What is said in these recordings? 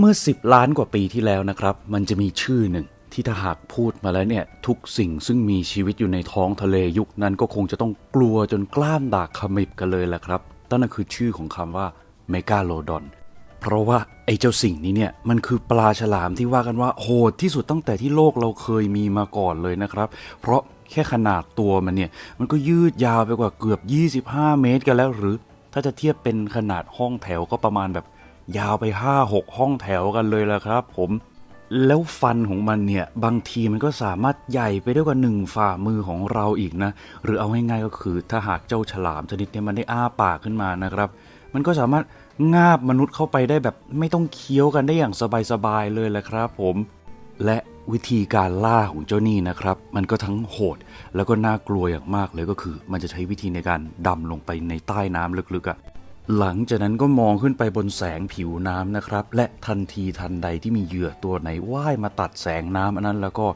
เมื่อ 10 ล้านกว่าปีที่แล้วนะครับ มันจะมีชื่อหนึ่งที่ถ้าหากพูดมาแล้วเนี่ย ทุกสิ่งซึ่งมีชีวิตอยู่ในท้องทะเลยุคนั้นก็คงจะต้องกลัวจนกล้ามดากขมิบกันเลยแหละครับนั่นคือชื่อของคำว่าเมกาโลดอน เพราะว่าไอ้เจ้าสิ่งนี้เนี่ย มันคือปลาฉลามที่ว่ากันว่าโหดที่สุดตั้งแต่ที่โลกเราเคยมีมาก่อนเลยนะครับ เพราะแค่ขนาดตัวมันเนี่ย มันก็ยืดยาวไปกว่าเกือบ 25 เมตรกันแล้วหรือ ถ้าจะเทียบเป็นขนาดห้องแถวก็ประมาณแบบ ยาวไป 5-6 ห้องแถวกันเลยละครับ ผม แล้วฟันของมันเนี่ย บางทีมันก็สามารถใหญ่ไปได้กว่าหนึ่งฝ่ามือของเราอีกนะ หรือเอาง่ายๆก็คือถ้าหากเจ้าฉลามชนิดเนี้มันได้อ้าปากขึ้นมานะครับ มันก็สามารถงาบมนุษย์เข้าไปได้แบบไม่ต้องเคี้ยวกันได้อย่างสบายๆเลยแหละครับ ผม และวิธีการล่าของเจ้านี่นะครับ มันก็ทั้งโหด แล้วก็น่ากลัวอย่างมากเลยก็คือ มันจะใช้วิธีในการดำลงไปในใต้น้ำลึกๆอะ่ะ หลังจากนั้นก็มองขึ้นไปบนแสงผิวน้ำนะครับ และทันทีทันใดที่มีเหยื่อตัวไหนว่ายมาตัดแสงน้ำอันนั้นแล้วก็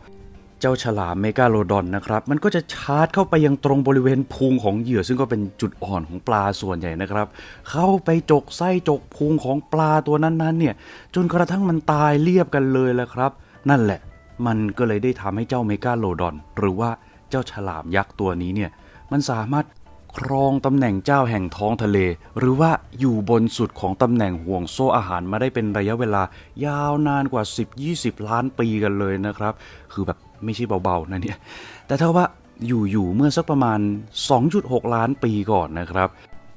เจ้าฉลามเมกาโลดอนนะครับ มันก็จะชาร์จเข้าไปยังตรงบริเวณพุงของเหยื่อ ซึ่งก็เป็นจุดอ่อนของปลาส่วนใหญ่นะครับ เข้าไปจกไส้จกพุงของปลาตัวนั้นๆเนี่ย จนกระทั่งมันตายเรียบกันเลยแหละครับ นั่นแหละ มันก็เลยได้ทำให้เจ้าเมกาโลดอน หรือว่าเจ้าฉลามยักษ์ตัวนี้เนี่ย มันสามารถ ครองตำแหน่งเจ้าแห่งท้องทะเล หรือว่าอยู่บนสุดของตำแหน่งห่วงโซ่อาหารมาได้เป็นระยะเวลายาวนานกว่า 10-20 ล้านปีกันเลยนะครับ คือแบบไม่ใช่เบาๆนะเนี่ย แต่ถ้าว่าอยู่ๆเมื่อสักประมาณ 2.6 ล้านปีก่อนนะครับ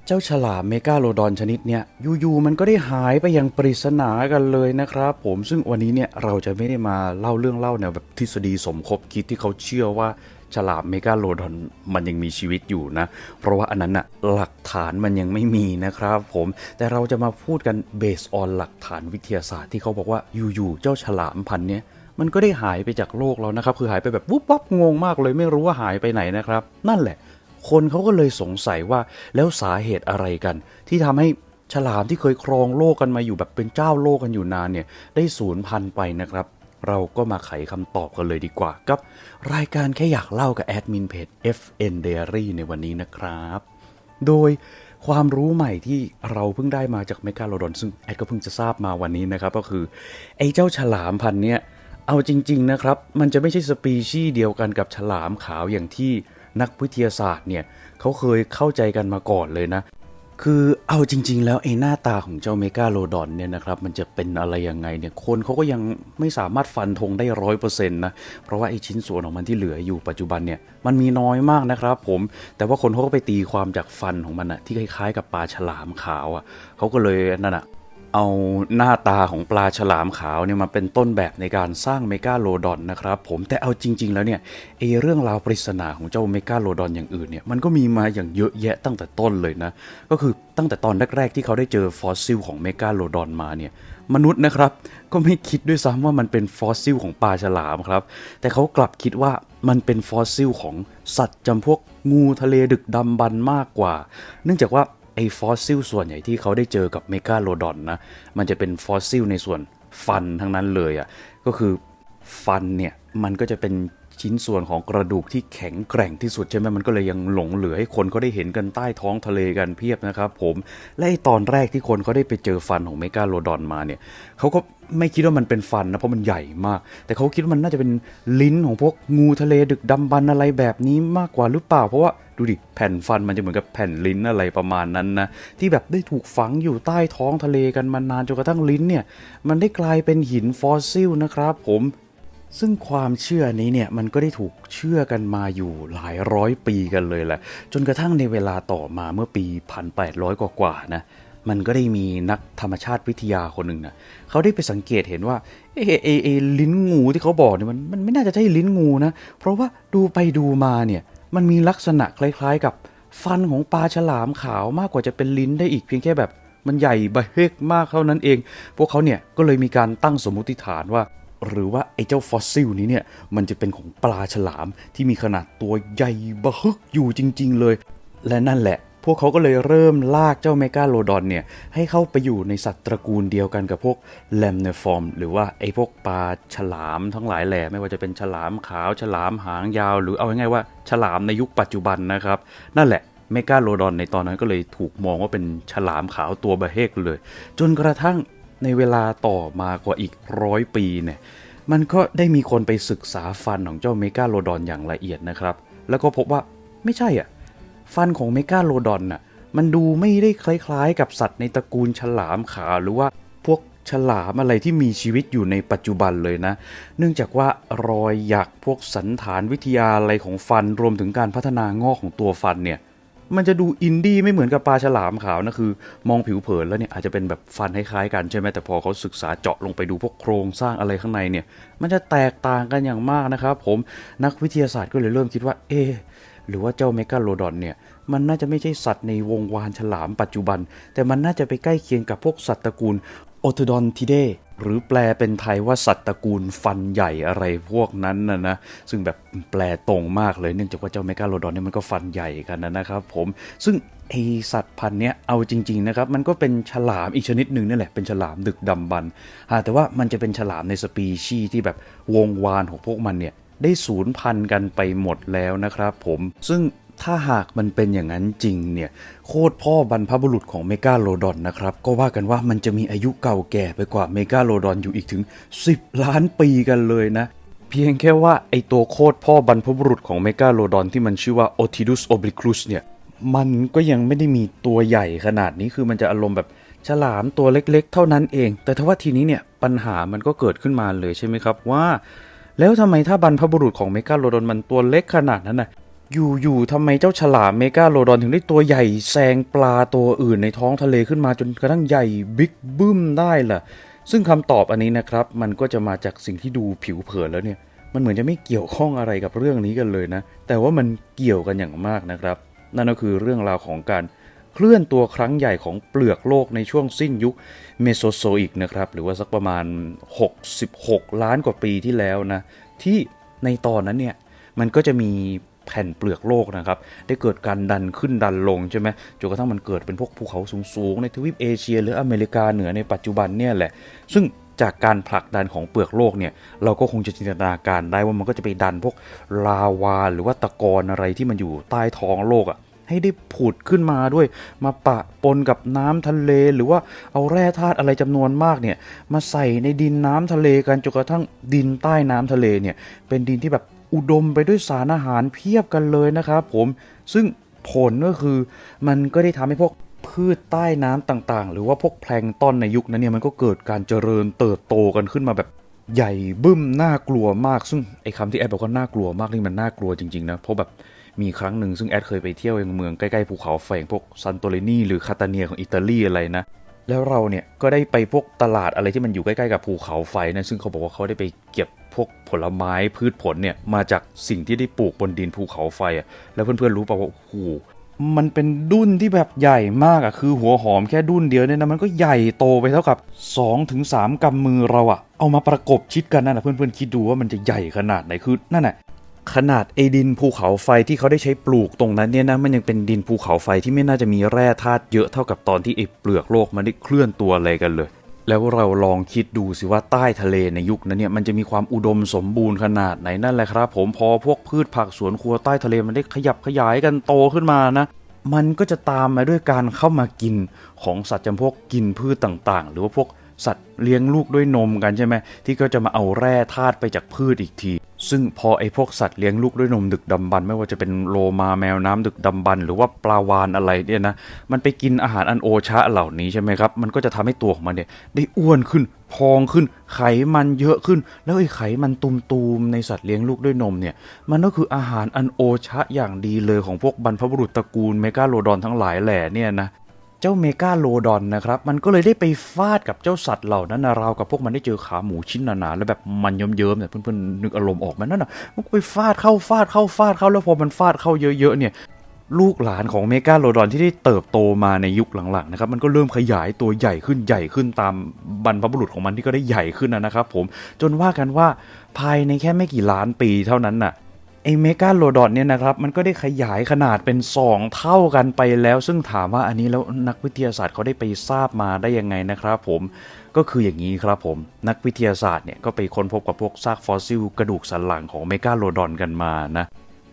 เจ้าฉลามเมกาโลดอนชนิดเนี่ยอยู่ๆมันก็ได้หายไปอย่างปริศนากันเลยนะครับผมซึ่งวันนี้เนี่ยเราจะไม่ได้มาเล่าเรื่องเล่าแนวแบบทฤษฎีสมคบคิดที่เขาเชื่อว่า ฉลามเมกาโลดอนมันยังมีชีวิตอยู่นะ เพราะว่าอันนั้นอะหลักฐานมันยังไม่มีนะครับผมแต่เราจะมาพูดกันเบสออนหลักฐานวิทยาศาสตร์ที่เขาบอกว่าอยู่ๆเจ้าฉลามพันธุ์เนี้ยมันก็ได้หายไปจากโลกแล้วนะครับ คือหายไปแบบวุบวับงงมากเลยไม่รู้ว่าหายไปไหนนะครับ นั่นแหละ คนเขาก็เลยสงสัยว่าแล้วสาเหตุอะไรกัน ที่ทำให้ฉลามที่เคยครองโลกกันมาอยู่แบบเป็นเจ้าโลกกันอยู่นานเนี่ยได้สูญพันธุ์ไปนะครับ เราก็มาไขคำตอบกันเลยดีกว่า กับ รายการแค่อยากเล่ากับแอดมินเพจ FN Diary ในวันนี้นะครับ โดยความรู้ใหม่ที่เราเพิ่งได้มาจากเมกาโลดอนซึ่งแอดก็เพิ่งจะทราบมาวันนี้นะครับ ก็คือ ไอ้เจ้าฉลามพันธุ์เนี้ยเอาจริง ๆ นะครับ มันจะไม่ใช่สปีชีส์เดียวกันกับฉลามขาวอย่างที่นักวิทยาศาสตร์เนี่ยเขาเคยเข้าใจกันมาก่อนเลยนะ คือเอาจริง ๆ แล้วไอ้หน้าตาของเจ้าเมกาโลดอนเนี่ยนะครับมันจะเป็นอะไรยังไงเนี่ยคนเขาก็ยังไม่สามารถฟันธงได้ร้อยเปอร์เซ็นต์นะเพราะว่าไอ้ชิ้นส่วนของมันที่เหลืออยู่ปัจจุบันเนี่ยมันมีน้อยมากนะครับผมแต่ว่าคนเขาก็ไปตีความจากฟันของมันอะที่คล้ายๆ กับปลาฉลามขาวอะเขาก็เลยนั่นอะ เอาหน้าตาของปลาฉลามขาวเนี่ยมาเป็นต้นแบบในการสร้างเมกาโลดอนนะครับผมแต่เอาจริง ๆ แล้วเนี่ยไอเรื่องราวปริศนาของเจ้าเมกาโลดอนอย่างอื่นเนี่ยมันก็มีมาอย่างเยอะแยะตั้งแต่ต้นเลยนะ ก็คือตั้งแต่ตอนแรกๆที่เขาได้เจอฟอสซิลของเมกาโลดอนมาเนี่ยมนุษย์นะครับ ก็ไม่คิดด้วยซ้ำว่ามันเป็นฟอสซิลของปลาฉลามครับ แต่เขากลับคิดว่ามันเป็นฟอสซิลของสัตว์จำพวกงูทะเลดึกดำบรรมากกว่า เนื่องจากว่า ไอ้ฟอสซิลส่วนใหญ่ที่เขาได้เจอกับเมกาโลดอนนะ มันจะเป็นฟอสซิลในส่วนฟันทั้งนั้นเลยอะ่ะ ก็คือฟันเนี่ย มันก็จะเป็น ชิ้นส่วนของกระดูกที่แข็งแกร่งที่สุดใช่ไหมมันก็เลยยังหลงเหลือให้คนเขาได้เห็นกันใต้ท้องทะเลกันเพียบนะครับผมและไอตอนแรกที่คนเขาได้ไปเจอฟันของเมกาโลดอนมาเนี่ยเขาก็ไม่คิดว่ามันเป็นฟันนะเพราะมันใหญ่มาก แต่เขาคิดว่ามันน่าจะเป็นลิ้นของพวกงูทะเลดึกดำบรรอะไรแบบนี้มากกว่าหรือเปล่า เพราะว่าดูดิแผ่นฟันมันจะเหมือนกับแผ่นลิ้นอะไรประมาณนั้นนะที่แบบได้ถูกฝังอยู่ใต้ท้องทะเลกันมานานจนกระทั่งลิ้นเนี่ยมันได้กลายเป็นหินฟอสซิลนะครับผม ซึ่งความเชื่อนี้เนี่ยมันก็ได้ถูกเชื่อกันมาอยู่หลายร้อยปีกันเลยแหละ จนกระทั่งในเวลาต่อมาเมื่อปี 1800 กว่าๆนะมันก็ได้มีนักธรรมชาติวิทยาคนหนึ่งนะเขาได้ไปสังเกตเห็นว่าเอเอเอลิ้นงูที่เขาบอกเนี่ยมันมันไม่น่าจะใช่ลิ้นงูนะ เพราะว่าดูไปดูมาเนี่ยมันมีลักษณะคล้ายๆ กับฟันของปลาฉลามขาวมากกว่าจะเป็นลิ้นได้อีกเพียงแค่แบบ มันใหญ่ใบเฮกมากเท่านั้นเอง พวกเขาเนี่ยก็เลยมีการตั้งสมมติฐานว่า หรือว่าไอ้เจ้าฟอสซิลนี้เนี่ยมันจะเป็นของปลาฉลามที่มีขนาดตัวใหญ่บะฮึกอยู่จริง ๆ เลย และนั่นแหละ พวกเขาก็เลยเริ่มลากเจ้าเมกาโลดอนเนี่ยให้เข้าไปอยู่ในสัตว์ตระกูลเดียวกันกับพวกแลมเนฟอร์มหรือว่าไอ้พวกปลาฉลามทั้งหลายแหล่ไม่ว่าจะเป็นฉลามขาวฉลามหางยาว หรือเอาง่ายๆว่าฉลามในยุคปัจจุบันนะครับ นั่นแหละเมกาโลดอนในตอนนั้นก็เลยถูกมองว่าเป็นฉลามขาวตัวบะเฮกเลย จนกระทั่ง ในเวลาต่อมากว่าอีกร้อยปีเนี่ยมันก็ได้มีคนไปศึกษาฟันของเจ้าเมกาโลดอนอย่างละเอียดนะครับ แล้วก็พบว่าไม่ใช่อะ ฟันของเมกาโลดอนน่ะมันดูไม่ได้คล้ายๆ กับสัตว์ในตระกูลฉลามขาหรือว่าพวกฉลามอะไรที่มีชีวิตอยู่ในปัจจุบันเลยนะ เนื่องจากว่ารอยหยักพวกสันฐานวิทยาอะไรของฟันรวมถึงการพัฒนางอกของตัวฟันเนี่ย มันจะดูอินดี้ไม่เหมือนกับปลาฉลามขาวนะคือ มองผิวเผินแล้วเนี่ยอาจจะเป็นแบบฟันคล้ายๆกันใช่ไหมแต่พอเขาศึกษาเจาะลงไปดูพวกโครงสร้างอะไรข้างในเนี่ย มันจะแตกต่างกันอย่างมากนะครับผมนักวิทยาศาสตร์ก็เลยเริ่มคิดว่าเอหรือว่าเจ้าเมกาโลดอนเนี่ยมันน่าจะไม่ใช่สัตว์ในวงวานฉลามปัจจุบัน แต่มันน่าจะไปใกล้เคียงกับพวกสัตว์ตระกูลโอทดอนทิเด หรือแปลเป็นไทยว่าสัตว์ตระกูลฟันใหญ่อะไรพวกนั้นนะนะซึ่งแบบแปลตรงมากเลยเนื่องจากว่าเจ้าเมกาโลดอนเนี่ยมันก็ฟันใหญ่กันนะครับผมซึ่งไอสัตว์พันธุ์เนี้ยเอาจริงๆนะครับมันก็เป็นฉลามอีกชนิดหนึ่งนี่แหละเป็นฉลามดึกดำบรรพ์อ่าแต่ว่ามันจะเป็นฉลามในสปีชีส์ที่แบบวงวานของพวกมันเนี่ยได้สูญพันธุ์กันไปหมดแล้วนะครับผมซึ่ง ถ้าหากมันเป็นอย่างนั้นจริงเนี่ย โคตรพ่อบรรพบุรุษของเมกาโลดอนนะครับ ก็ว่ากันว่ามันจะมีอายุเก่าแก่ไปกว่าเมกาโลดอนอยู่อีกถึง 10 ล้านปีกันเลยนะ เพียงแค่ว่าไอตัวโคตรพ่อบรรพบุรุษของเมกาโลดอนที่มันชื่อว่า Otidus obliquus เนี่ย มันก็ยังไม่ได้มีตัวใหญ่ขนาดนี้คือมันจะอารมณ์แบบฉลามตัวเล็กๆ เท่านั้นเอง แต่ถ้าว่าทีนี้เนี่ยปัญหามันก็เกิดขึ้นมาเลยใช่ไหมครับว่า แล้วทำไมถ้าบรรพบุรุษของเมกาโลดอนมันตัวเล็กขนาดนั้นน่ะ อยู่ๆทำไมเจ้าฉลามเมกาโลดอนถึงได้ตัวใหญ่แซงปลาตัวอื่นในท้องทะเลขึ้นมาจนกระทั่งใหญ่บิ๊กบึ้มได้ล่ะ ซึ่งคำตอบอันนี้นะครับ มันก็จะมาจากสิ่งที่ดูผิวเผินแล้วเนี่ย มันเหมือนจะไม่เกี่ยวข้องอะไรกับเรื่องนี้กันเลยนะ แต่ว่ามันเกี่ยวกันอย่างมากนะครับ นั่นก็คือเรื่องราวของการเคลื่อนตัวครั้งใหญ่ของเปลือกโลกในช่วงสิ้นยุคเมโซโซอิกนะครับ หรือว่าสักประมาณ 66 ล้านกว่าปีที่แล้วนะ ที่ในตอนนั้นเนี่ย มันก็จะมี แผ่นเปลือกโลกนะครับ ได้เกิดการดันขึ้นดันลงใช่ไหมจนกระทั่งมันเกิดเป็นพวกภูเขาสูงๆ ในทวีปเอเชีย หรืออเมริกาเหนือในปัจจุบันเนี่ยแหละ ซึ่งจากการผลักดันของเปลือกโลกเนี่ย เราก็คงจะจินตนาการได้ว่ามันก็จะไปดันพวกลาวาหรือว่าตะกอนอะไรที่มันอยู่ใต้ท้องโลกอะ่ะให้ได้ผุดขึ้นมาด้วย มาปะปนกับน้ำทะเลหรือว่าเอาแร่ธาตุอะไรจำนวนมากเนี่ยมาใส่ในดินน้ำทะเลกันจนกระทั่งดินใต้น้ำทะเลเนี่ยเป็นดินที่แบบ อุดมไปด้วยสารอาหารเพียบกันเลยนะครับผมซึ่งผลก็คือมันก็ได้ทำให้พวกพืชใต้น้ำต่างๆ หรือว่าพวกแพลงต้นในยุคนั้นเนี่ยมันก็เกิดการเจริญเติบโตกันขึ้นมาแบบใหญ่บึ้มน่ากลัวมาก ซึ่งไอ้คำที่แอดบอกว่าน่ากลัวมากนี่มันน่ากลัวจริงๆนะเพราะแบบมีครั้งหนึ่งซึ่งแอดเคยไปเที่ยวยังเมืองใกล้ๆภูเขาไฟอย่างพวกซันโตเรนีหรือคาตาเนียของอิตาลีอะไรนะแล้วเราเนี่ยก็ได้ไปพวกตลาดอะไรที่มันอยู่ใกล้ๆกับภูเขาไฟนะซึ่งเขาบอกว่าเขาได้ไปเก็บ พวกผลไม้พืชผลเนี่ยมาจากสิ่งที่ได้ปลูกบนดินภูเขาไฟอะแล้วเพื่อนๆรู้ป่าว่าโอ้โหมันเป็นดุ้นที่แบบใหญ่มากอะคือหัวหอมแค่ดุ้นเดียวเนี่ยนะมันก็ใหญ่โตไปเท่ากับ2-3ถึงกำมือเราอะเอามาประกบชิดกันนั่นนะเพื่อนๆคิดดูว่ามันจะใหญ่ขนาดไหนคือนั่นแหละขนาดไอดินภูเขาไฟที่เขาได้ใช้ปลูกตรงนั้นเนี่ยนะมันยังเป็นดินภูเขาไฟที่ไม่น่าจะมีแร่ธาตุเยอะเท่ากับตอนที่ไอเปลือกโลกมันได้เคลื่อนตัวอะไรกันเลย แล้วเราลองคิดดูสิว่าใต้ทะเลในยุคนั้นเนี่ยมันจะมีความอุดมสมบูรณ์ขนาดไหนนั่นแหละครับ ผมพอพวกพืชผักสวนครัวใต้ทะเลมันได้ขยับขยายกันโตขึ้นมานะ มันก็จะตามมาด้วยการเข้ามากินของสัตว์จำพวกกินพืชต่างๆ หรือว่าพวกสัตว์เลี้ยงลูกด้วยนมกันใช่ไหมที่ก็จะมาเอาแร่ธาตุไปจากพืชอีกที ซึ่งพอไอ้พวกสัตว์เลี้ยงลูกด้วยนมดึกดำบรรพ์ไม่ว่าจะเป็นโลมาแมวน้ำดึกดำบรรพ์หรือว่าปลาวานอะไรเนี่ยนะมันไปกินอาหารอันโอชะเหล่านี้ใช่ไหมครับ มันก็จะทำให้ตัวของมันเนี่ยได้อ้วนขึ้นพองขึ้นไขมันเยอะขึ้น แล้วไอ้ไขมันตุมๆในสัตว์เลี้ยงลูกด้วยนมเนี่ยมันก็คืออาหารอันโอชะอย่างดีเลยของพวกบรรพบุรุษตระกูลเมกาโลดอนทั้งหลายแหล่เนี่ยนะ เจ้าเมกาโลดอนนะครับ มันก็เลยได้ไปฟาดกับเจ้าสัตว์เหล่านั้นนะราวกับพวกมันได้เจอขาหมูชิ้นหนาๆแล้วแบบมันเยิ้มๆเนี่ยเพื่อนๆนึกอารมณ์ออกไหมนั่นน่ะมันก็ไปฟาดเข้าฟาดเข้าฟาดเข้าแล้วพอมันฟาดเข้าเยอะๆเนี่ยลูกหลานของเมกาโลดอนที่ได้เติบโตมาในยุคหลังๆนะครับมันก็เริ่มขยายตัวใหญ่ขึ้นใหญ่ขึ้นตามบรรพบุรุษของมันที่ก็ได้ใหญ่ขึ้นนะนะครับผมจนว่ากันว่าภายในแค่ไม่กี่ล้านปีเท่านั้นน่ะ ไอเมกาโลดอนเนี่ยนะครับ มันก็ได้ขยายขนาดเป็น 2 เท่ากันไปแล้ว ซึ่งถามว่าอันนี้แล้วนักวิทยาศาสตร์เขาได้ไปทราบมาได้ยังไงนะครับผมก็คืออย่างนี้ครับผม นักวิทยาศาสตร์เนี่ยก็ไปค้นพบกับพวกซากฟอสซิลกระดูกสันหลังของเมกาโลดอนกันมานะ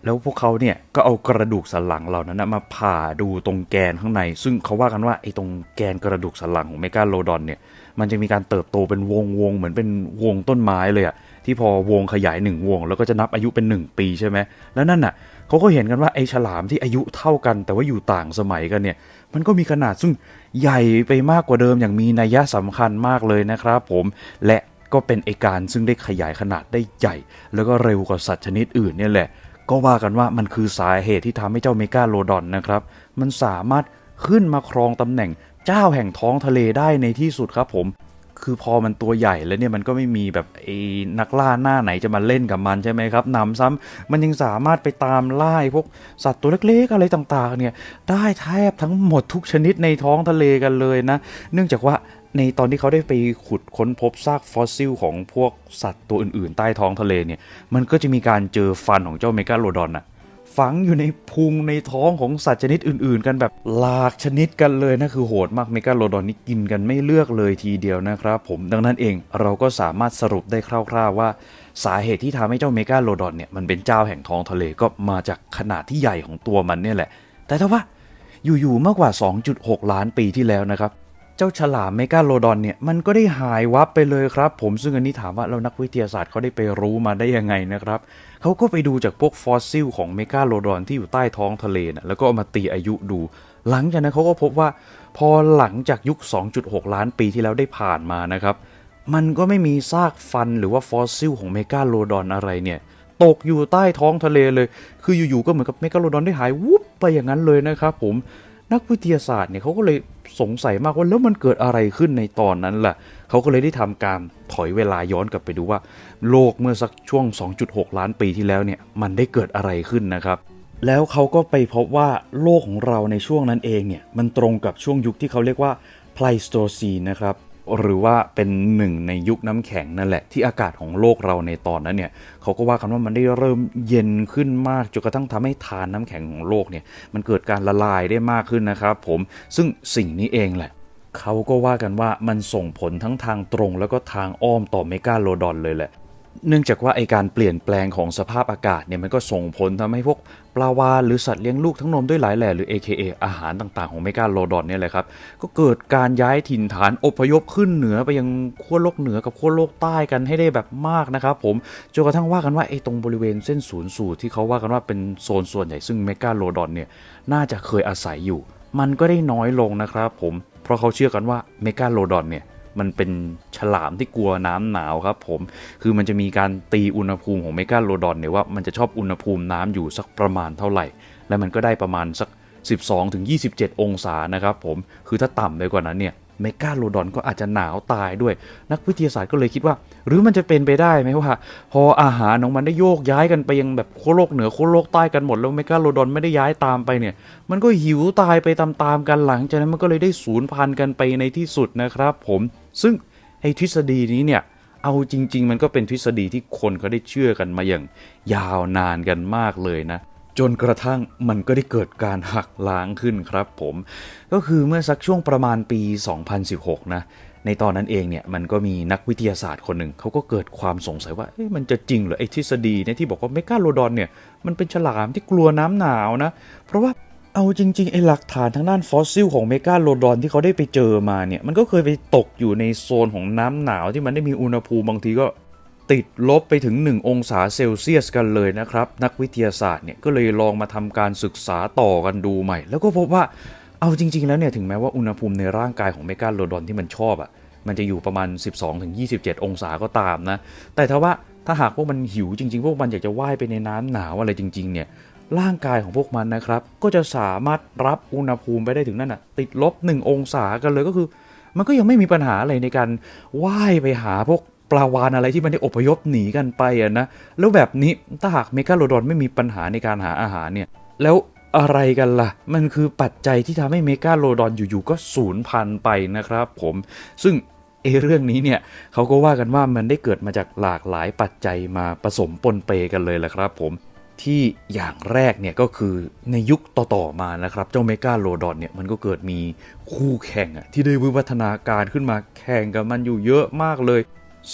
แล้วพวกเขาเนี่ยก็เอากระดูกสันหลังเหล่านั้นมาผ่าดูตรงแกนข้างใน ซึ่งเขาว่ากันว่าไอ้ตรงแกนกระดูกสันหลังของเมกาโลดอนเนี่ยมันจะมีการเติบโตเป็นวงวงเหมือนเป็นวงต้นไม้เลยอะ ที่พอวงขยายหนึ่งวง แล้วก็จะนับอายุเป็น 1 ปีใช่ไหมแล้วนั่นน่ะเขาก็เห็นกันว่าไอ้ฉลามที่อายุเท่ากัน แต่ว่าอยู่ต่างสมัยกันเนี่ย มันก็มีขนาดซึ่งใหญ่ไปมากกว่าเดิมอย่างมีนัยสำคัญมากเลยนะครับผมและก็เป็นไอการซึ่งได้ขยายขนาดได้ใหญ่ แล้วก็เร็วกว่าสัตว์ชนิดอื่นเนี่ยแหละ ก็ว่ากันว่ามันคือสาเหตุที่ทำให้เจ้าเมกาโลดอนนะครับ มันสามารถขึ้นมาครองตำแหน่งเจ้าแห่งท้องทะเลได้ในที่สุดครับผม คือพอมันตัวใหญ่แล้วเนี่ยมันก็ไม่มีแบบไอ้นักล่าหน้าไหนจะมาเล่นกับมันใช่ไหมครับหนำซ้ำมันยังสามารถไปตามล่าไอ้พวกสัตว์ตัวเล็กๆอะไรต่างๆเนี่ยได้แทบทั้งหมดทุกชนิดในท้องทะเลกันเลยนะ เนื่องจากว่าในตอนที่เขาได้ไปขุดค้นพบซากฟอสซิลของพวกสัตว์ตัวอื่นๆ ใต้ท้องทะเลเนี่ย มันก็จะมีการเจอฟันของเจ้าเมกาโลดอนอะ ฝังอยู่ในพุงในท้องของสัตว์ชนิดอื่น ๆ กันแบบหลากชนิดกันเลยนะคือโหดมากเมกาโลดอนนี่กินกันไม่เลือกเลยทีเดียวนะครับ ผมดังนั้นเองเราก็สามารถสรุปได้คร่าว ๆ ว่า สาเหตุที่ทำให้เจ้าเมกาโลดอนเนี่ยมันเป็นเจ้าแห่งท้องทะเลก็มาจากขนาดที่ใหญ่ของตัวมันเนี่ยแหละ แต่ถ้าว่าอยู่ๆมากกว่า 2.6 ล้านปีที่แล้วนะครับเจ้าฉลามเมกาโลดอนเนี่ยมันก็ได้หายวับไปเลยครับ ผมซึ่งอันนี้ถามว่าเรานักวิทยาศาสตร์เขาได้ไปรู้มาได้ยังไงนะครับ เขาก็ไปดูจากพวกฟอสซิลของเมกาโลดอนที่อยู่ใต้ท้องทะเลนะแล้วก็มาตีอายุดู หลังจากนั้นเขาก็พบว่า พอหลังจากยุค 2.6 ล้านปีที่แล้วได้ผ่านมานะครับ มันก็ไม่มีซากฟันหรือว่าฟอสซิลของเมกาโลดอนอะไรเนี่ยตกอยู่ใต้ท้องทะเลเลย คืออยู่ๆก็เหมือนกับเมกาโลดอนได้หายวุบไปอย่างนั้นเลยนะครับผม นักวิทยาศาสตร์เนี่ยเขาก็เลยสงสัยมากว่าแล้วมันเกิดอะไรขึ้นในตอนนั้นล่ะ เขาก็เลยได้ทำการถอยเวลาย้อนกลับไปดูว่า โลกเมื่อสักช่วง 2.6 ล้านปีที่แล้วเนี่ยมันได้เกิดอะไรขึ้นนะครับ แล้วเขาก็ไปพบว่าโลกของเราในช่วงนั้นเองเนี่ยมันตรงกับช่วงยุคที่เขาเรียกว่าไพลสโตซีนนะครับ หรือว่าเป็นหนึ่งในยุคน้ำแข็งนั่นแหละที่อากาศของโลกเราในตอนนั้นเนี่ยเขาก็ว่ากันว่ามันได้เริ่มเย็นขึ้นมากจนกระทั่งทำให้ฐานน้ำแข็งของโลกเนี่ยมันเกิดการละลายได้มากขึ้นนะครับผมซึ่งสิ่งนี้เองแหละเขาก็ว่ากันว่ามันส่งผลทั้งทางตรงแล้วก็ทางอ้อมต่อเมกาโลดอนเลยแหละ เนื่องจากว่าไอการเปลี่ยนแปลงของสภาพอากาศเนี่ยมันก็ส่งผลทำให้พวกปลาวาฬหรือสัตว์เลี้ยงลูกทั้งนมด้วยหลายแหล่หรือ AKA อาหารต่างๆ ของเมกาโลดอนเนี่ยแหละครับ ก็เกิดการย้ายถิ่นฐานอพยพขึ้นเหนือไปยังขั้วโลกเหนือกับขั้วโลกใต้กันให้ได้แบบมากนะครับผมจนกระทั่งว่ากันว่าไอตรงบริเวณเส้นศูนย์สูตรที่เขาว่ากันว่าเป็นโซนส่วนใหญ่ซึ่งเมกาโลดอนเนี่ยน่าจะเคยอาศัยอยู่ มันก็ได้น้อยลงนะครับผมเพราะเขาเชื่อกันว่าเมกาโลดอนเนี่ย มันเป็นฉลามที่กลัวน้ำหนาวครับผมคือมันจะมีการตีอุณหภูมิของเมกาโลดอนเนี่ยว่ามันจะชอบอุณหภูมิน้ำอยู่สักประมาณเท่าไหร่ และมันก็ได้ประมาณสัก 12-27 องศานะครับผมคือถ้าต่ำไปกว่านั้นเนี่ย เมกาโลดอนก็อาจจะหนาวตายด้วย นักวิทยาศาสตร์ก็เลยคิดว่า หรือมันจะเป็นไปได้ไหมว่า พออาหารของมันได้โยกย้ายกันไปยังแบบโคโลกเหนือโคโลกใต้กันหมดแล้วเมกาโลดอนไม่ได้ย้ายตามไปเนี่ย มันก็หิวตายไปตามๆกันหลังจากนั้นมันก็เลยได้สูญพันธุ์กันไปในที่สุดนะครับผมซึ่งไอ้ทฤษฎีนี้เนี่ยเอาจริง ๆ มันก็เป็นทฤษฎีที่คนเขาได้เชื่อกันมาอย่างยาวนานกันมากเลยนะ จนกระทั่งมันก็ได้เกิดการหักล้างขึ้นครับผมก็คือเมื่อสักช่วงประมาณปี 2016 นะในตอนนั้นเองเนี่ยมันก็มีนักวิทยาศาสตร์คนหนึ่งเขาก็เกิดความสงสัยว่ามันจะจริงเหรอไอ้ทฤษฎีเนี่ยที่บอกว่าเมกาโลดอนเนี่ยมันเป็นฉลามที่กลัวน้ำหนาวนะ เพราะว่าเอาจริงๆไอ้หลักฐานทางด้านฟอสซิลของเมกาโลดอนที่เขาได้ไปเจอมาเนี่ยมันก็เคยไปตกอยู่ในโซนของน้ำหนาวที่มันได้มีอุณหภูมิบางทีก็ ติดลบไปถึง 1 องศาเซลเซียสกันเลยนะครับ นักวิทยาศาสตร์เนี่ยก็เลยลองมาทำการศึกษาต่อกันดูใหม่ แล้วก็พบว่าเอาจริง ๆ แล้วเนี่ยถึงแม้ว่าอุณหภูมิในร่างกายของเมกาโลดอนที่มันชอบอะ่ะมันจะอยู่ประมาณ 12-27 องศาก็ตามนะ แต่ถ้าว่าถ้าหากพวกมันหิวจริง ๆ พวกมันอยากจะว่ายไปในน้ำหนาวอะไรจริง ๆ เนี่ยร่างกายของพวกมันนะครับ ก็จะสามารถรับอุณหภูมิไปได้ถึงนั่นอะติดลบ 1 องศากันเลยก็คือ มันก็ยังไม่มีปัญหาอะไรในการว่ายไปหาพวก ปลาวานอะไรที่มันได้อพยพหนีกันไปอะนะ แล้วแบบนี้ถ้าหากเมกาโลดอนไม่มีปัญหาในการหาอาหารเนี่ย แล้วอะไรกันล่ะ มันคือปัจจัยที่ทำให้เมกาโลดอนอยู่ๆก็สูญพันธุ์ไปนะครับผม ซึ่งเอเรื่องนี้เนี่ยเขาก็ว่ากันว่ามันได้เกิดมาจากหลากหลายปัจจัยมาผสมปนเปกันเลยแหละครับผมที่อย่างแรกเนี่ยก็คือในยุคต่อๆมานะครับ เจ้าเมกาโลดอนเนี่ยมันก็เกิดมีคู่แข่งอะที่ได้วิวัฒนาการขึ้นมาแข่งกับมันอยู่เยอะมากเลย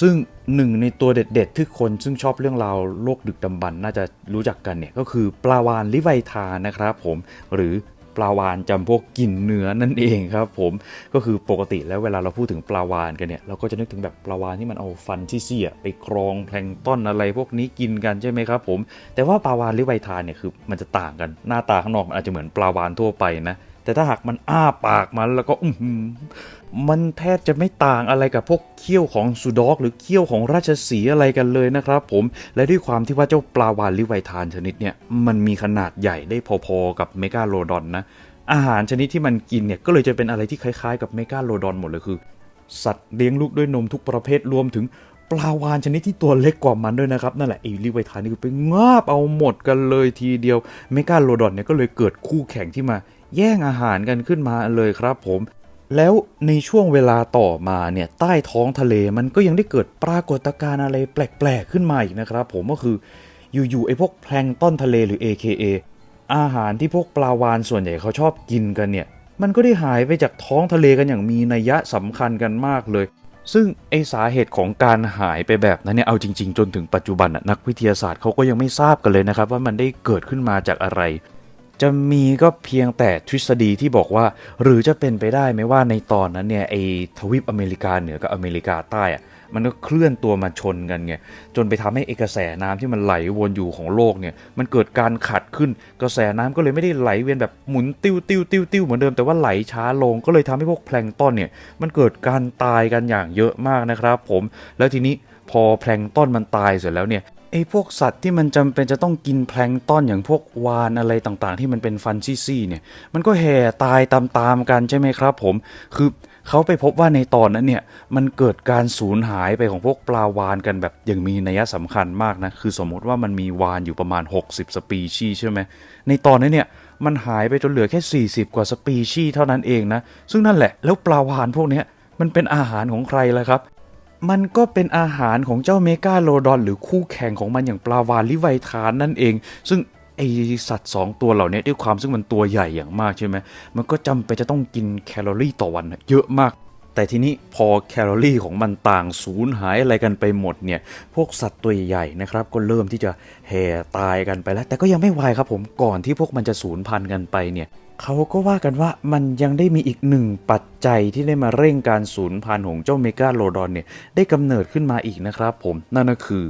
ซึ่งหนึ่งในตัวเด็ด ๆ ที่คนซึ่งชอบเรื่องราวโลกดึกดำบรรน่าจะรู้จักกันเนี่ยก็คือปลาวานลิไวทานะครับผมหรือปลาวานจำพวกกินเนื้อนั่นเองครับผมก็คือปกติแล้วเวลาเราพูดถึงปลาวานกันเนี่ยเราก็จะนึกถึงแบบปลาวานที่มันเอาฟันที่เสียไปกรองแพลงต้นอะไรพวกนี้กินกันใช่ไหมครับผมแต่ว่าปลาวานลิไวทานเนี่ยคือมันจะต่างกันหน้าตาข้างนอกมันอาจจะเหมือนปลาวานทั่วไปนะแต่ถ้าหากมันอ้าปากมันแล้วก็อื้อหือ มันแทบจะไม่ต่างอะไรกับพวกเขี้ยวของสุดอก หรือเขี้ยวของราชสีอะไรกันเลยนะครับผมและด้วยความที่ว่าเจ้าปลาวานลิไวทานชนิดเนี่ยมันมีขนาดใหญ่ได้พอๆกับเมกาโลดอนนะ อาหารชนิดที่มันกินเนี่ยก็เลยจะเป็นอะไรที่คล้ายๆ กับเมกาโลดอนหมดเลยคือ สัตว์เลี้ยงลูกด้วยนมทุกประเภทรวมถึงปลาวานชนิดที่ตัวเล็กกว่ามันด้วยนะครับ นั่นแหละไอลิไวทานนี่คือไปงาบเอาหมดกันเลยทีเดียวเมกาโลดอนเนี่ยก็เลยเกิดคู่แข่งที่มาแย่งอาหารกันขึ้นมาเลยครับผม แล้วในช่วงเวลาต่อมาเนี่ยใต้ท้องทะเลมันก็ยังได้เกิดปรากฏการณ์อะไรแปลกๆขึ้นมาอีกนะครับ ผมก็คืออยู่ๆไอ้พวกแพลงต้นทะเลหรือ AKA อาหารที่พวกปลาวานส่วนใหญ่เขาชอบกินกันเนี่ย มันก็ได้หายไปจากท้องทะเลกันอย่างมีนัยสำคัญกันมากเลย ซึ่งไอสาเหตุของการหายไปแบบนั้นเนี่ยเอาจริง ๆ จนถึงปัจจุบันนักวิทยาศาสตร์เขาก็ยังไม่ทราบกันเลยนะครับ ว่ามันได้เกิดขึ้นมาจากอะไร จะมีก็เพียงแต่ทฤษฎีที่บอกว่า หรือจะเป็นไปได้ไหมว่าในตอนนั้นเนี่ยไอทวีปอเมริกาเหนือกับอเมริกาใต้อะมันก็เคลื่อนตัวมาชนกันไงจนไปทำให้เอกระแสน้ำที่มันไหลวนอยู่ของโลกเนี่ย มันเกิดการขัดขึ้นกระแสน้ำก็เลยไม่ได้ไหลเวียนแบบหมุนติ้วติ้วติ้วติ้วเหมือนเดิมแต่ว่าไหลช้าลงก็เลยทำให้พวกแพลงต้นเนี่ย มันเกิดการตายกันอย่างเยอะมากนะครับ ผมแล้วทีนี้พอแพลงต้นมันตายเสร็จแล้วเนี่ย ไอ้พวกสัตว์ที่มันจำเป็นจะต้องกินแพลงต้อนอย่างพวกวานอะไรต่างๆ ที่มันเป็นฟันซี่ๆเนี่ย มันก็แห่ตายตามๆกันใช่ไหมครับ ผม คือเขาไปพบว่าในตอนนั้นเนี่ย มันเกิดการสูญหายไปของพวกปลาวานกันแบบอย่างมีนัยสำคัญมากนะ คือสมมติว่ามันมีวานอยู่ประมาณ 60 สปีชีใช่ไหม ในตอนนั้นเนี่ยมันหายไปจนเหลือแค่ 40 กว่าสปีชีเท่านั้นเองนะ ซึ่งนั่นแหละ แล้วปลาวานพวกนี้มันเป็นอาหารของใครล่ะครับ มันก็เป็นอาหารของเจ้าเมกาโลดอนหรือคู่แข่งของมันอย่างปลาวานลิไวทานนั่นเอง ซึ่งไอสัตว์ 2 ตัวเหล่านี้ด้วยความซึ่งมันตัวใหญ่อย่างมากใช่ไหมมันก็จำเป็นจะต้องกินแคลอรี่ต่อวันเยอะมาก แต่ทีนี้พอแคลอรี่ของมันต่างสูญหายอะไรกันไปหมดเนี่ย พวกสัตว์ตัวใหญ่นะครับ ก็เริ่มที่จะแห่ตายกันไปแล้ว แต่ก็ยังไม่วายครับผมก่อนที่พวกมันจะสูญพันธุ์กันไปเนี่ยเขาก็ว่ากันว่ามันยังได้มีอีกหนึ่งปัจจัยที่ได้มาเร่งการสูญพันธุ์ของเจ้าเมกาโลดอนเนี่ยได้กำเนิดขึ้นมาอีกนะครับผมนั่นก็คือ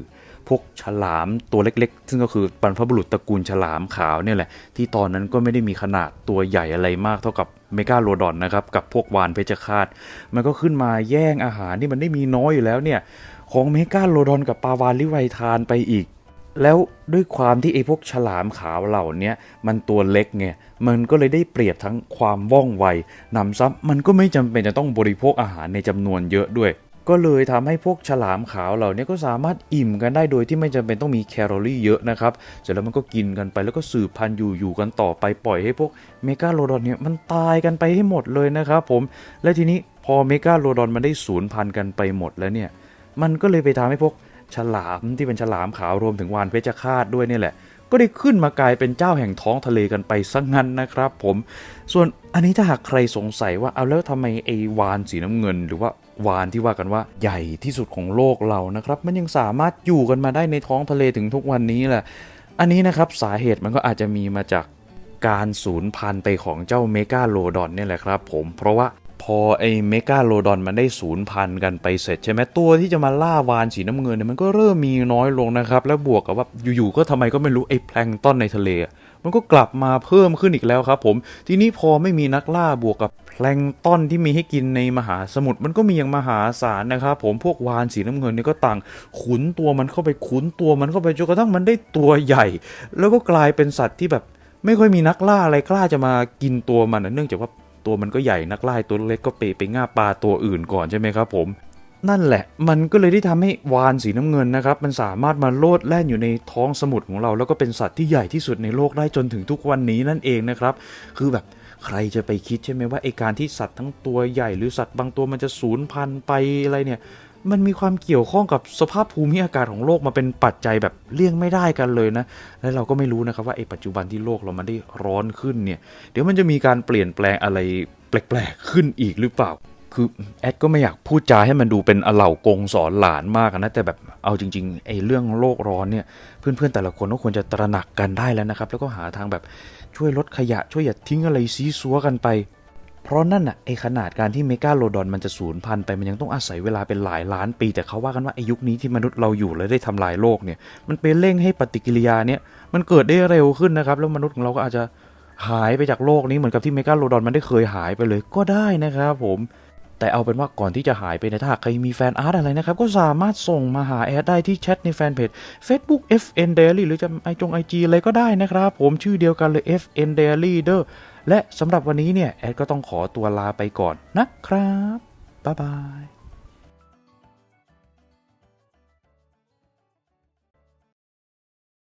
พวกฉลามตัวเล็กๆ ซึ่งก็คือบรรพบุรุษตระกูลฉลามขาวเนี่ยแหละ ที่ตอนนั้นก็ไม่ได้มีขนาดตัวใหญ่อะไรมากเท่ากับเมกาโลดอนนะครับ กับพวกวานเพชฌฆาตมันก็ขึ้นมาแย่งอาหารที่มันได้มีน้อยอยู่แล้วเนี่ย ของเมกาโลดอนกับปลาวานลิไวทานไปอีก แล้วด้วยความที่ไอ้พวกฉลามขาวเหล่านี้มันตัวเล็กไงมันก็เลยได้เปรียบทั้งความว่องไวนำซ้ำมันก็ไม่จำเป็นจะต้องบริโภคอาหารในจำนวนเยอะด้วย ก็เลยทำให้พวกฉลามขาวเหล่านี้ก็สามารถอิ่มกันได้โดยที่ไม่จำเป็นต้องมีแคลอรี่เยอะนะครับ เสร็จแล้วมันก็กินกันไปแล้วก็สืบพันธุ์อยู่อยู่กันต่อไปปล่อยให้พวกเมกาโลดอนเนี่ยมันตายกันไปให้หมดเลยนะครับผม และทีนี้พอเมกาโลดอนมันได้สูญพันธุ์กันไปหมดแล้วเนี่ย มันก็เลยไปทำให้พวกฉลามที่เป็นฉลามขาวรวมถึงวานเพชฌฆาตด้วยเนี่ยแหละ ก็ได้ขึ้นมากลายเป็นเจ้าแห่งท้องทะเลกันไปซะงั้นนะครับ ผม ส่วนอันนี้ถ้าหากใครสงสัยว่าเอาแล้วทำไมไอ้วานสีน้ำเงิน หรือว่า วานที่ว่ากันว่าใหญ่ที่สุดของโลกเรานะครับ มันยังสามารถอยู่กันมาได้ในท้องทะเลถึงทุกวันนี้แหละ อันนี้นะครับสาเหตุมันก็อาจจะมีมาจากการสูญพันธุ์ไปของเจ้าเมกาโลดอนนี่แหละครับ ผมเพราะว่าพอไอ้เมกาโลดอนมันได้สูญพันธุ์กันไปเสร็จใช่ไหมตัวที่จะมาล่าวานสีน้ำเงินเนี่ยมันก็เริ่มมีน้อยลงนะครับ แล้วบวกกับว่าอยู่ๆก็ทำไมก็ไม่รู้ไอ้แพลงต้นในทะเลอะ มันก็กลับมาเพิ่มขึ้นอีกแล้วครับ ผม ทีนี้พอไม่มีนักล่าบวกกับแพลงต้นที่มีให้กินในมหาสมุทรมันก็มีอย่างมหาศาลนะครับผมพวกวานสีน้ำเงินนี่ก็ต่าง ขุนตัวมันเข้าไปขุนตัวมันเข้าไปจนกระทั่งมันได้ตัวใหญ่ แล้วก็กลายเป็นสัตว์ที่แบบไม่ค่อยมีนักล่าอะไรกล้าจะมากินตัวมันนะเนื่องจากว่าตัวมันก็ใหญ่นักล่าตัวเล็กก็ไปไปง่าปลาตัวอื่นก่อนใช่ไหมครับผม นั่นแหละ มันก็เลยได้ทำให้วานสีน้ำเงินนะครับ มันสามารถมาโลดแล่นอยู่ในท้องสมุทรของเรา แล้วก็เป็นสัตว์ที่ใหญ่ที่สุดในโลกได้จนถึงทุกวันนี้นั่นเองนะครับ คือแบบใครจะไปคิดใช่ไหมว่าไอการที่สัตว์ทั้งตัวใหญ่หรือสัตว์บางตัวมันจะสูญพันธุ์ไปอะไรเนี่ย มันมีความเกี่ยวข้องกับสภาพภูมิอากาศของโลกมาเป็นปัจจัยแบบเลี่ยงไม่ได้กันเลยนะ และเราก็ไม่รู้นะครับว่าไอปัจจุบันที่โลกเรามันได้ร้อนขึ้นเนี่ย เดี๋ยวมันจะมีการเปลี่ยนแปลงอะไรแปลกๆขึ้นอีกหรือเปล่า คือแอดก็ไม่อยากพูดจาให้มันดูเป็นอเหล่ากงสอนหลานมากนะแต่แบบเอาจริงๆไอ้เรื่องโลกร้อนเนี่ยเพื่อนๆแต่ละคนก็ควรจะตระหนักกันได้แล้วนะครับ แล้วก็หาทางแบบช่วยลดขยะช่วยอย่าทิ้งอะไรซีซัวกันไป เพราะนั่นน่ะไอ้ขนาดการที่เมกาโลดอนมันจะสูญพันธุ์ไปมันยังต้องอาศัยเวลาเป็นหลายล้านปี แต่เขาว่ากันว่าไอ้ยุคนี้ที่มนุษย์เราอยู่และได้ทำลายโลกเนี่ยมันเป็นเร่งให้ปฏิกิริยาเนี่ยมันเกิดได้เร็วขึ้นนะครับ แล้วมนุษย์ของเราก็อาจจะหายไปจากโลกนี้เหมือนกับที่เมกาโลดอนมันได้เคยหายไปเลยก็ได้นะครับผม แต่เอาเป็นว่าก่อนที่จะหายไปในถ้าใครมีแฟนอาร์ตอะไรนะครับ ก็สามารถส่งมาหาแอดได้ที่แชทในแฟนเพจ Facebook FN Daily หรือจะไอจงไอจีอะไรก็ได้นะครับ ผมชื่อเดียวกันเลย FN Daily เด้อและสำหรับวันนี้เนี่ย แอดก็ต้องขอตัวลาไปก่อนนะครับ บ๊ายบาย